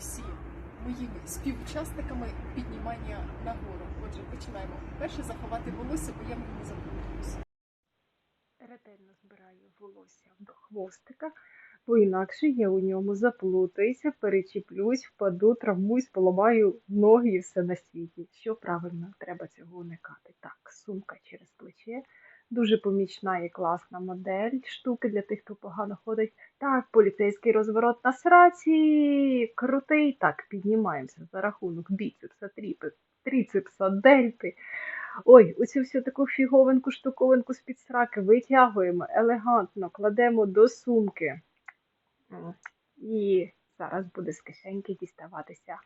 всі моїми співучасниками піднімання нагору. Отже, починаємо. Перше заховати волосся, бо я в ньому заплутаюся. Ретельно збираю волосся до хвостика, бо інакше я у ньому заплутаюся, перечіплюсь, впаду, травмуюсь, поламаю ноги і все на світі. Що правильно, треба цього уникати. Так, сумка через плече. Дуже помічна і класна модель штуки для тих, хто погано ходить. Так, поліцейський розворот на сраці, крутий. Так, піднімаємося за рахунок біцепса, тріцепса, дельти. Ой, оцю всю таку фіговинку, штуковинку з-під сраки витягуємо елегантно, кладемо до сумки. І зараз буде з кишеньки діставатися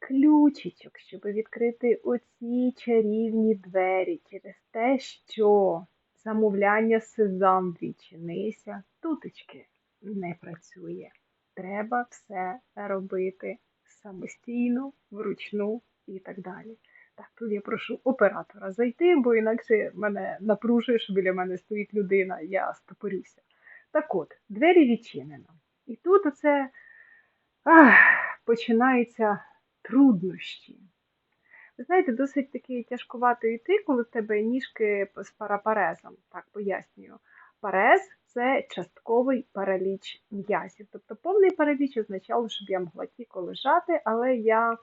ключичок, щоб відкрити оці чарівні двері через те, що замовляння сезам відчинися, тутечки не працює. Треба все робити самостійно, вручну і так далі. Так, тут я прошу оператора зайти, бо інакше мене напружує, що біля мене стоїть людина, я стопорюся. Так от, двері відчинено. І тут оце ах, починаються труднощі. Ви знаєте, досить таки тяжкувато йти, коли в тебе ніжки з парапарезом. Так, пояснюю. Парез це частковий параліч м'язів. Тобто повний параліч означало, щоб я могла тільки лежати, але я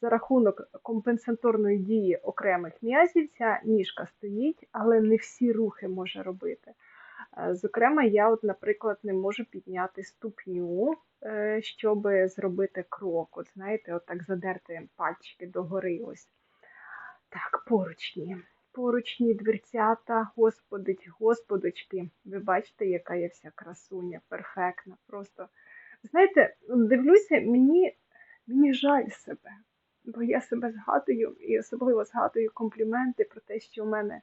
за рахунок компенсаторної дії окремих м'язів ця ніжка стоїть, але не всі рухи може робити. Е, Зокрема, я, от, наприклад, не можу підняти ступню, е, щоб зробити крок. От знаєте, от так задерти пальчики догори. Ось. Так, поручні. Поручні дверцята, господить, господочки. Ви бачите, яка я вся красуня, перфектна. Просто. Знаєте, дивлюся, мені, мені жаль себе бо я себе згадую і особливо згадую компліменти про те, що у мене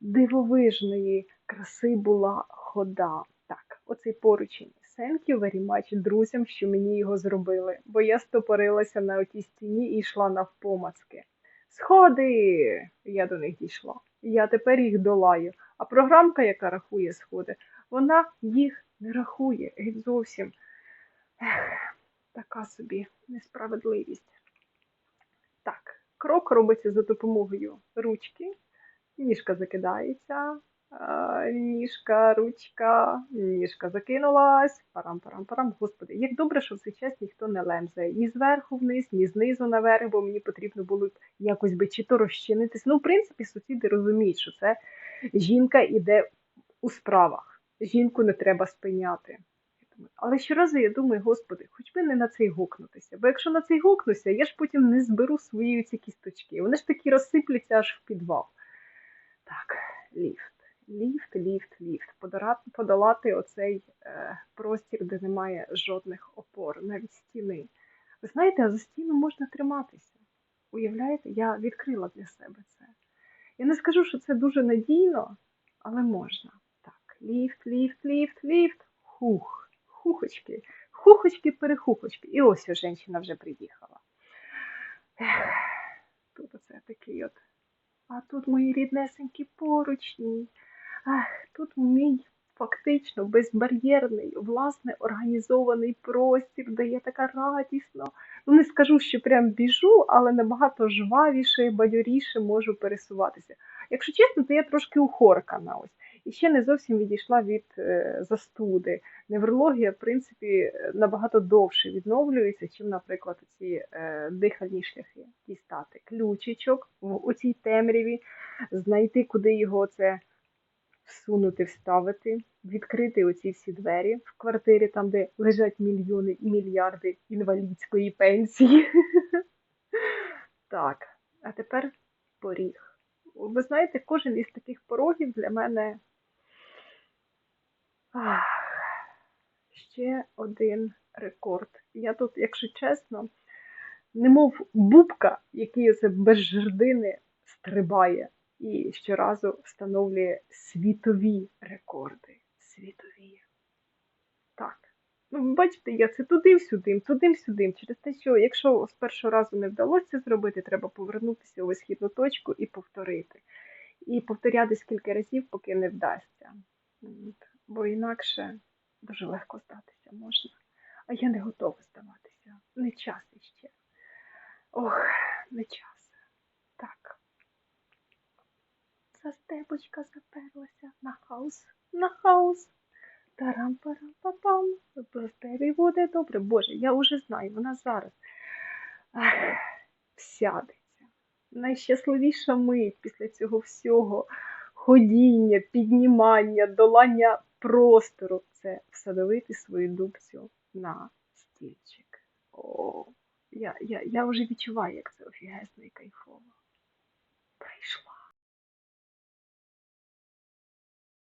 дивовижної краси була хода. Так, оцей поручень. Thank you very much друзям, що мені його зробили, бо я стопорилася на отій стіні і йшла навпомацки. Сходи! Я до них дійшла. Я тепер їх долаю. А програмка, яка рахує сходи, вона їх не рахує геть зовсім. Ех, така собі несправедливість. Так, крок робиться за допомогою ручки. Ніжка закидається, ніжка, ручка, ніжка закинулась. Парам-парам-парам. Господи, як добре, що в цей час ніхто не лемзає ні зверху вниз, ні знизу наверх, бо мені потрібно було якось би чи то розчинитись. Ну, в принципі, сусіди розуміють, що це жінка іде у справах. Жінку не треба спиняти. Але щоразу я думаю, господи, хоч би не на цей гукнутися. Бо якщо на цей гукнуся, я ж потім не зберу свої ці кісточки. Вони ж такі розсипляться аж в підвал. Так, ліфт. Ліфт, ліфт, ліфт. Подолати, подолати оцей е, простір, де немає жодних опор, навіть стіни. Ви знаєте, а за стіну можна триматися. Уявляєте, я відкрила для себе це. Я не скажу, що це дуже надійно, але можна. Так, ліфт, ліфт, ліфт, ліфт. Хух хухочки, хухочки, перехухочки. І ось жінка вже приїхала. Тут оце такий от. А тут мої ріднесенькі поручні. Ах, тут мій фактично безбар'єрний, власне, організований простір, де я така радісно. Ну, не скажу, що прям біжу, але набагато жвавіше бадьоріше можу пересуватися. Якщо чесно, то я трошки ухоркана ось. І ще не зовсім відійшла від е, застуди. Неврологія, в принципі, набагато довше відновлюється, чим, наприклад, ці е, дихальні шляхи дістати. Ключичок в оцій темряві, знайти, куди його це всунути, вставити, відкрити оці всі двері в квартирі, там, де лежать мільйони і мільярди інвалідської пенсії. Так, а тепер поріг. Ви знаєте, кожен із таких порогів для мене Ах, ще один рекорд. Я тут, якщо чесно, немов бубка, який оце без жердини стрибає і щоразу встановлює світові рекорди. Світові. Так. Ну, бачите, я це туди-сюди, туди-сюди. Через те, що якщо з першого разу не вдалося зробити, треба повернутися у висхідну точку і повторити. І повторяти скільки разів, поки не вдасться. Бо інакше дуже легко здатися можна. А я не готова здаватися. не час іще. Ох, не час. Так. Застепочка заперлася на хаус, на хаус. тарам парам папам Простеві буде добре. Боже, я вже знаю, вона зараз ах, сядеться. Найщасливіша мить після цього всього ходіння, піднімання, долання простору це всадовити свою дубцю на стільчик. О, я, я, я вже відчуваю, як це офігезно і кайфово. Прийшла.